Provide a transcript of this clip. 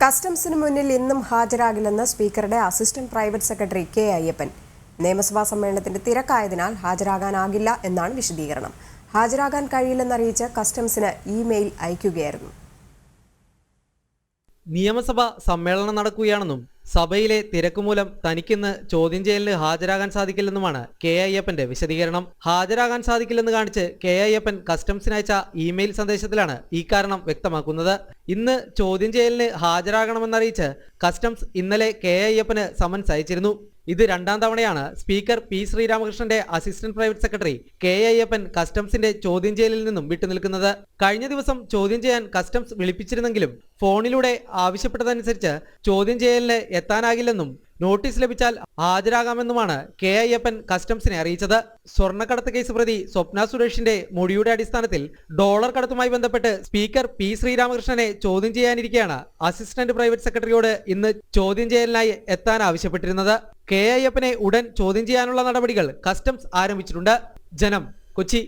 കസ്റ്റംസിന് മുന്നിൽ ഇന്നും ഹാജരാകില്ലെന്ന് സ്പീക്കറുടെ assistant private secretary K Ayyappan. നിയമസഭാ സമ്മേളനത്തിന്റെ തിരക്കായതിനാൽ ഹാജരാകാനാകില്ല എന്നാണ് വിശദീകരണം. ഹാജരാകാൻ കഴിയില്ലെന്നറിയിച്ച് കസ്റ്റംസിന് ഇമെയിൽ അയക്കുകയായിരുന്നു നിയമസഭ സമ്മേളനം നടക്കുകയാണെന്നും സഭയിലെ തിരക്കുമൂലം തനിക്കിന്ന് ചോദ്യം ചെയ്യലിന് ഹാജരാകാൻ സാധിക്കില്ലെന്നുമാണ് കെ അയ്യപ്പന്റെ വിശദീകരണം. ഹാജരാകാൻ സാധിക്കില്ലെന്ന് കാണിച്ച് കെ അയ്യപ്പൻ കസ്റ്റംസിനയച്ച ഇമെയിൽ സന്ദേശത്തിലാണ് ഈ കാരണം വ്യക്തമാക്കുന്നത്. ഇന്ന് ചോദ്യം ചെയ്യലിന് ഹാജരാകണമെന്നറിയിച്ച് കസ്റ്റംസ് ഇന്നലെ കെ അയ്യപ്പന് സമൻസ് അയച്ചിരുന്നു. ഇത് രണ്ടാം തവണയാണ് speaker P ശ്രീരാമകൃഷ്ണന്റെ assistant private secretary K Ayyappan കസ്റ്റംസിന്റെ ചോദ്യം ചെയ്യലിൽ നിന്നും വിട്ടുനിൽക്കുന്നത്. കഴിഞ്ഞ ദിവസം ചോദ്യം ചെയ്യാൻ കസ്റ്റംസ് വിളിപ്പിച്ചിരുന്നെങ്കിലും ഫോണിലൂടെ ആവശ്യപ്പെട്ടതനുസരിച്ച് ചോദ്യം ചെയ്യലിന് എത്താനാകില്ലെന്നും നോട്ടീസ് ലഭിച്ചാൽ ഹാജരാകാമെന്നുമാണ് കെ അയ്യപ്പൻ കസ്റ്റംസിനെ അറിയിച്ചത്. സ്വർണക്കടത്ത് കേസ് പ്രതി സ്വപ്ന സുരേഷിന്റെ മൊഴിയുടെ അടിസ്ഥാനത്തിൽ ഡോളർ കടത്തുമായി ബന്ധപ്പെട്ട് സ്പീക്കർ പി ശ്രീരാമകൃഷ്ണനെ ചോദ്യം ചെയ്യാനിരിക്കെയാണ് അസിസ്റ്റന്റ് പ്രൈവറ്റ് സെക്രട്ടറിയോട് ഇന്ന് ചോദ്യം ചെയ്യലിനായി എത്താൻ ആവശ്യപ്പെട്ടിരുന്നത്. കെ അയ്യപ്പനെ ഉടൻ ചോദ്യം ചെയ്യാനുള്ള നടപടികൾ കസ്റ്റംസ് ആരംഭിച്ചിട്ടുണ്ട്. ജനം കൊച്ചി.